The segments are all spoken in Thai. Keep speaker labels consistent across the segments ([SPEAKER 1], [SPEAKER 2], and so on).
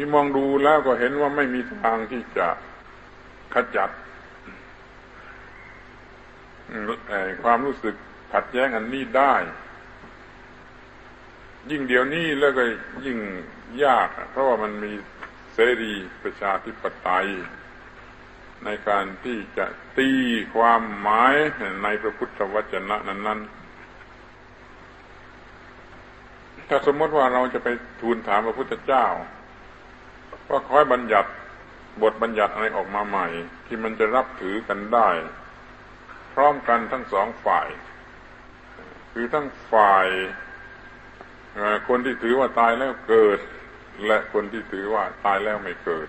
[SPEAKER 1] ที่มองดูแล้วก็เห็นว่าไม่มีทางที่จะขจัดความรู้สึกขัดแย้งอันนี้ได้ ยิ่งเดี๋ยวนี้แล้วก็ยิ่งยาก เพราะว่ามันมีเสรีประชาธิปไตย ในการที่จะตีความหมายในพระพุทธวจนะนั้นๆถ้าสมมติว่าเราจะไปทูลถามพระพุทธเจ้า ว่าคอยบัญญัติบทบัญญัติอะไรออกมาใหม่ ที่มันจะรับถือกันได้ พร้อมกันทั้งสองฝ่าย คือทั้งฝ่ายคนที่ถือว่าตายแล้วเกิด และคนที่ถือว่าตายแล้วไม่เกิด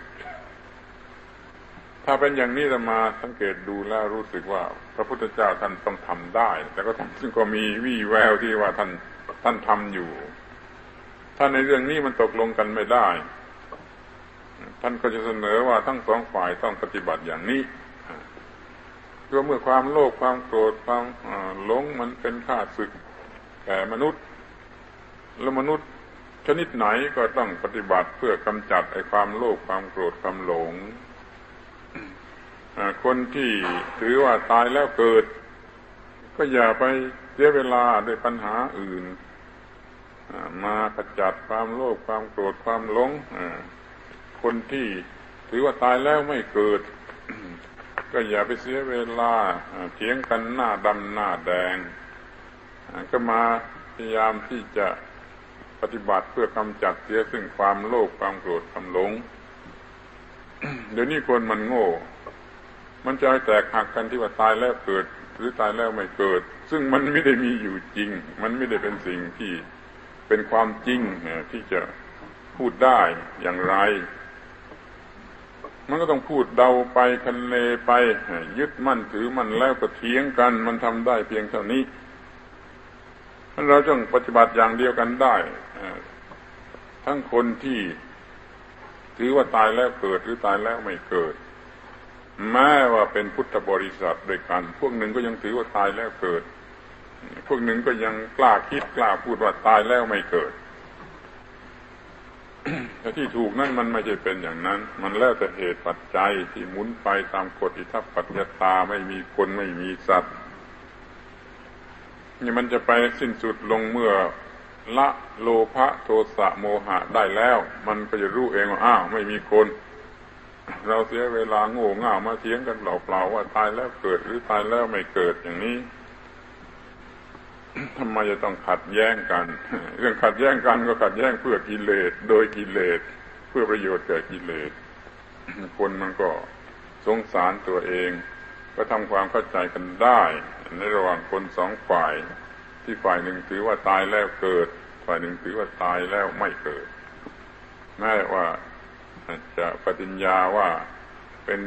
[SPEAKER 1] ถ้าเป็นอย่างนี้จะมาสังเกตดูแล้วรู้สึกว่า พระพุทธเจ้าท่านต้องทำได้ แต่ก็ท่านซึ่งก็มีวี่แววที่ว่าท่านท่านทำอยู่ ถ้าในเรื่องนี้มันตกลงกันไม่ได้ ท่านก็จะเสนอว่าทั้งสองฝ่ายต้องปฏิบัติอย่างนี้เพื่อเมื่อความโลภความโกรธความหลงมันเป็นข้าศึกแก่มนุษย์ แล้วมนุษย์ชนิดไหนก็ต้องปฏิบัติเพื่อกำจัดไอ้ความโลภความโกรธความหลงคนที่ถือว่าตายแล้วเกิด ก็อย่าไปเสียเวลาด้วยปัญหาอื่นมาขจัดความโลภความโกรธความหลง คนที่ถือว่าตายแล้วไม่เกิด ก็อย่าไปเสียเวลาเถียงกันหน้าดำหน้าแดง ก็มาพยายามที่จะปฏิบัติเพื่อกำจัดเสียซึ่งความโลภความโกรธความหลง เดี๋ยวนี้คนมันโง่ มันจะแตกหักกันที่ว่าตายแล้วเกิด หรือตายแล้วไม่เกิด ซึ่งมันไม่ได้มีอยู่จริง มันไม่ได้เป็นสิ่งที่เป็นความจริงที่จะพูดได้อย่างไร มันก็ต้องพูดเดาไปคันเลไปยึดมั่นถือมันแล้วก็เถียงกัน มันทำได้เพียงเท่านี้เราต้องปฏิบัติอย่างเดียวกันได้ ทั้งคนที่ถือว่าตายแล้วเกิดหรือตายแล้วไม่เกิด แม้ว่าเป็นพุทธบริษัทด้วยกัน พวกหนึ่งก็ยังถือว่าตายแล้วเกิด พวกหนึ่งก็ยังกล้าคิดกล้าพูดว่าตายแล้วไม่เกิด แต่ที่ถูกนั่นมันไม่ใช่เป็นอย่างนั้น มันแล้วแต่เหตุปัจจัยที่หมุนไปตามกฎอิทัปปัจจตาไม่มีคนไม่มีสัตว์นี่มันจะไปสิ้นสุดลงเมื่อละโลภะโทสะโมหะได้แล้ว มันก็จะรู้เองว่าอ้าวไม่มีคน เราเสียเวลาโง่เง่ามาเถียงกันเปล่าๆว่าตายแล้วเกิดหรือตายแล้วไม่เกิดอย่างนี้ ทำไมจะต้องขัดแย้งกัน เรื่องขัดแย้งกันก็ขัดแย้งเพื่อกิเลส โดยกิเลส เพื่อประโยชน์แก่กิเลส คนมันก็สงสารตัวเอง ก็ทำความเข้าใจกันได้ในระหว่างคนสองฝ่าย ที่ฝ่ายหนึ่งถือว่าตายแล้วเกิด ฝ่ายหนึ่งถือว่าตายแล้วไม่เกิดแม้ว่าจะปฏิญญาว่าเป็น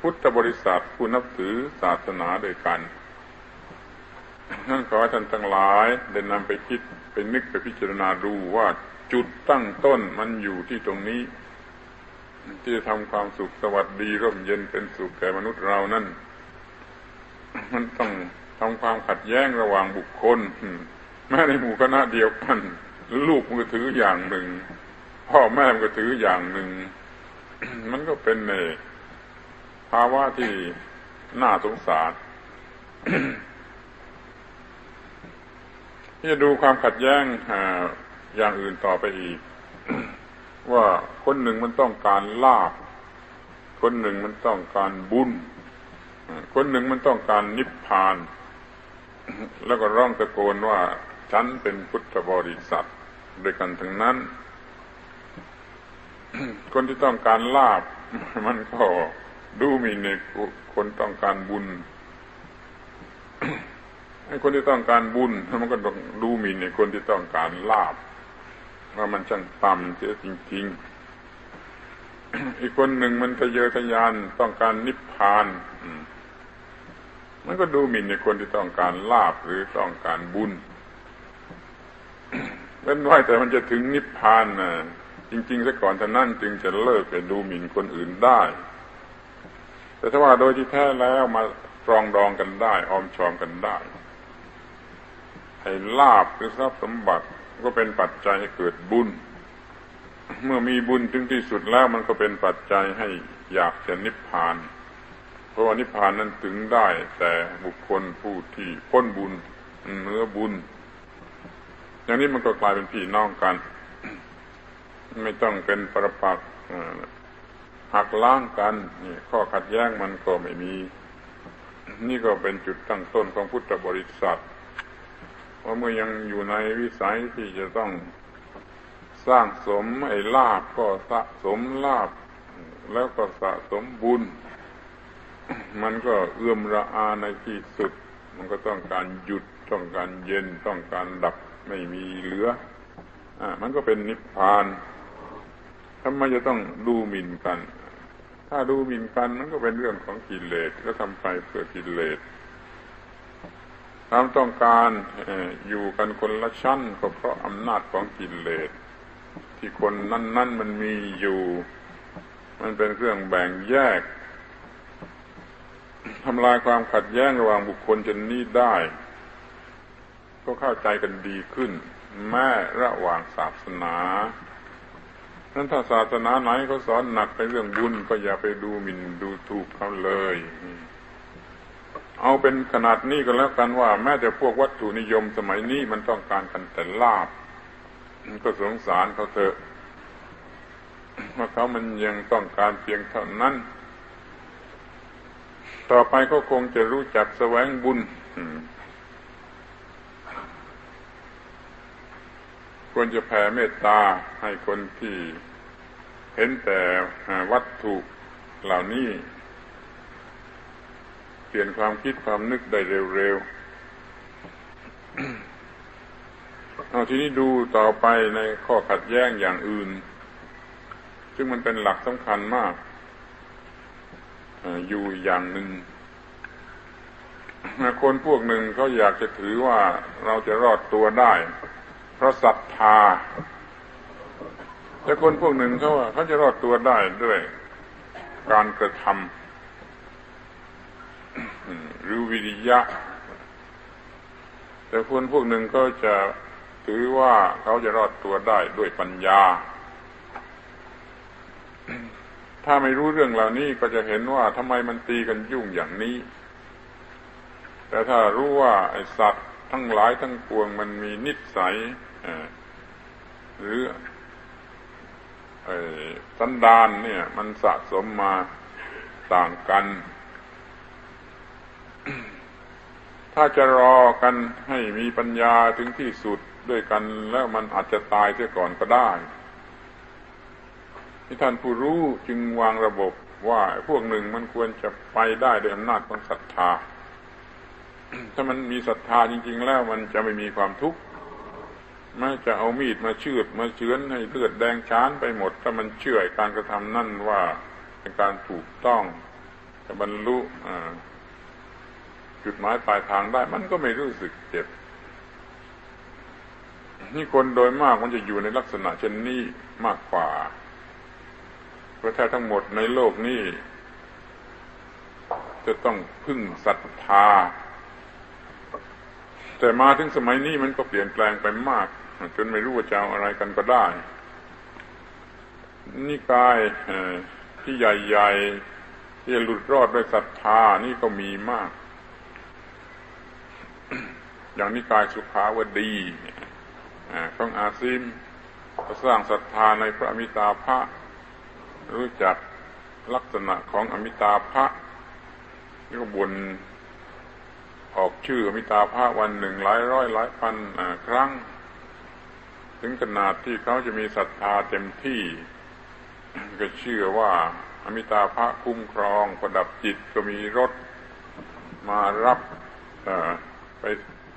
[SPEAKER 1] พุทธบริษัทผู้นับถือศาสนาด้วยกันนั่น ขอท่านทั้งหลายได้นำไปคิดไปนึกไปพิจารณาดูว่าจุดตั้งต้นมันอยู่ที่ตรงนี้ ที่จะทำความสุขสวัสดีร่มเย็นเป็นสุขแก่มนุษย์เรานั่น มันต้องทำความขัดแย้งระหว่างบุคคลแม้ในหมู่คณะเดียวกันลูกมันก็ถืออย่างหนึ่ง พ่อแม่มันก็ถืออย่างหนึ่ง มันก็เป็นในภาวะที่น่าสงสาร ที่จะดูความขัดแย้งอย่างอื่นต่อไปอีก ว่าคนหนึ่งมันต้องการลาบ คนหนึ่งมันต้องการบุญ คนหนึ่งมันต้องการนิพพาน แล้วก็ร้องตะโกนว่าฉันเป็นพุทธบริษัทด้วยกันทั้งนั้น คนที่ต้องการลาบมันก็ดูมีในคนต้องการบุญ คนที่ต้องการบุญมันก็ต้องดูหมิ่นไอ้คนที่ต้องการลาบว่ามันช่างต่ำเสียจริง ๆ อีกคนหนึ่งมันทะเยอทะยานต้องการนิพพานมันก็ดูหมิ่นในคนที่ต้องการลาบหรือต้องการบุญเล่นไว้แต่มันจะถึงนิพพานนะจริงๆซะก่อนท่านั้นจึงจะเลิกไปดูหมิ่นคนอื่นได้ แต่ถ้าว่าโดยที่แท้แล้วมาตรองดองกันได้ ออมชอมกันได้ ให้ลาบหรือทรัพย์สมบัติก็เป็นปัจจัยให้เกิดบุญ เมื่อมีบุญถึงที่สุดแล้วมันก็เป็นปัจจัยให้อยากจะนิพพาน เพราะว่านิพพานนั้นถึงได้ แต่บุคคลผู้ที่พ้นบุญเนื้อบุญ อย่างนี้มันก็กลายเป็นพี่น้องกัน ไม่ต้องเป็นประปักษ์หักล้างกันนี่ข้อขัดแย้งมันก็ไม่มี นี่ก็เป็นจุดตั้งต้นของพุทธบริษัท ว่าเมื่อยังอยู่ในวิสัยที่จะต้องสร้างสมไอ้ลาบก็สะสมลาบ แล้วก็สะสมบุญ มันก็เอื้อมระอาในที่สุด มันก็ต้องการหยุดต้องการเย็นต้องการดับไม่มีเหลืออ่ามันก็เป็นนิพพานทำไมจะต้องดูหมิ่นกัน ถ้าดูหมิ่นกันมันก็เป็นเรื่องของกิเลสก็ทำไปเพื่อกิเลส ความต้องการอยู่กันคนละชั้นก็เพราะอำนาจของกิเลสที่คนนั่น ๆ มันมีอยู่ มันเป็นเครื่องแบ่งแยกทำลายความขัดแย้งระหว่างบุคคลจนนี้ได้ ก็เข้าใจกันดีขึ้น แม้ระหว่างศาสนานั้นถ้าศาสนาไหนเขาสอนหนักไปเรื่องบุญก็อย่าไปดูหมิ่นดูถูกเขาเลย เอาเป็นขนาดนี้ก็แล้วกันว่า แม้แต่พวกวัตถุนิยมสมัยนี้มันต้องการกันแต่ลาบก็สงสารเขาเถอะว่าเขามันยังต้องการเพียงเท่านั้น ต่อไปก็คงจะรู้จักแสวงบุญควรจะแผ่เมตตาให้คนที่เห็นแต่วัตถุเหล่านี้ เปลี่ยนความคิดความนึกได้เร็วๆเอาทีนี้ดูต่อไปในข้อขัดแย้งอย่างอื่น ซึ่งมันเป็นหลักสำคัญมากอยู่อย่างหนึ่งคนพวกหนึ่งเขาอยากจะถือว่าเราจะรอดตัวได้ เพราะศรัทธาแต่คนพวกหนึ่งเขาว่าเขาจะรอดตัวได้ด้วย การกระทำ หรือวิริยะ แต่คนพวกหนึ่งก็จะถือว่าเขาจะรอดตัวได้ด้วยปัญญา ถ้าไม่รู้เรื่องเหล่านี้ก็จะเห็นว่าทำไมมันตีกันยุ่งอย่างนี้ แต่ถ้ารู้ว่าไอสัตว์ทั้งหลายทั้งปวงมันมีนิสัยหรือสันดานเนี่ย มันสะสมมาต่างกัน ถ้าจะรอกันให้มีปัญญาถึงที่สุดด้วยกันแล้วมันอาจจะตายเสียก่อนก็ได้ที่ท่านผู้รู้จึงวางระบบว่าพวกหนึ่งมันควรจะไปได้ด้วยอำนาจของศรัทธา ถ้ามันมีศรัทธาจริง ๆ แล้วมันจะไม่มีความทุกข์ไม่จะเอามีดมาเชือดมาเชื้อนให้เลือดแดงช้านไปหมด ถ้ามันเชื่อการกระทำนั่นว่าเป็นการถูกต้องจะบรรลุ จุดหมายปลายทางได้ มันก็ไม่รู้สึกเจ็บ นี่คนโดยมากมันจะอยู่ในลักษณะเช่นนี้มากกว่าเพราะแท้ทั้งหมดในโลกนี้ จะต้องพึ่งศรัทธา แต่มาถึงสมัยนี้มันก็เปลี่ยนแปลงไปมาก จนไม่รู้ว่าจะเอาอะไรกันก็ได้นี่กายที่ใหญ่ ๆ ที่หลุดรอดด้วยศรัทธานี่ก็มีมาก อย่างนิกายสุขาวดีของอาซิมก็สร้างศรัทธาในพระอมิตาภะรู้จักลักษณะของอมิตาภะก็บนออกชื่ออมิตาภะวันหนึ่งหลายร้อยหลายพันครั้ง ถึงขนาดที่เขาจะมีศรัทธาเต็มที่ ก็เชื่อว่าอมิตาภะคุ้มครองประดับจิตก็มีรถมารับไป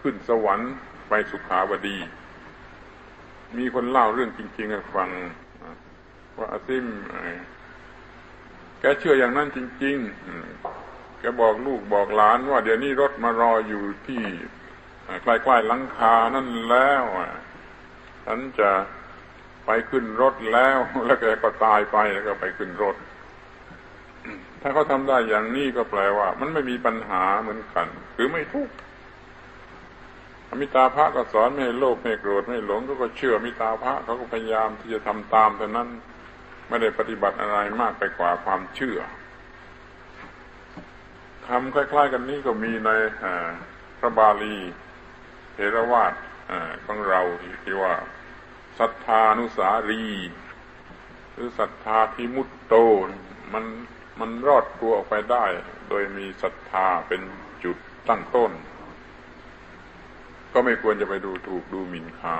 [SPEAKER 1] ขึ้นสวรรค์ไปสุขาวดี มีคนเล่าเรื่องจริงๆให้ฟัง ว่าอาซิมแกเชื่ออย่างนั้นจริงๆแกบอกลูกบอกหลานว่าเดี๋ยวนี้รถมารออยู่ที่ใกล้ๆหลังคานั่นแล้วฉันจะไปขึ้นรถแล้ว แล้วแกก็ตายไปแล้วก็ไปขึ้นรถ ถ้าเขาทำได้อย่างนี้ก็แปลว่า มันไม่มีปัญหาเหมือนกัน หรือไม่ทุกข์ มิตาภะก็สอนไม่ให้โลภไม่โกรธไม่หลงก็ก็เชื่อมิตาภะเขาก็พยายามที่จะทำตามแต่นั้นไม่ได้ปฏิบัติอะไรมากไปกว่าความเชื่อคำคล้าย ๆ กันนี้ก็มีในพระบาลีเทรวาทของเราที่ว่าศรัทธานุสารี หรือศรัทธาพิมุตโตมันมันรอดตัวออกไปได้ โดยมีศรัทธาเป็นจุดตั้งต้น ก็ไม่ควรจะไปดูถูกดูหมิ่นเขา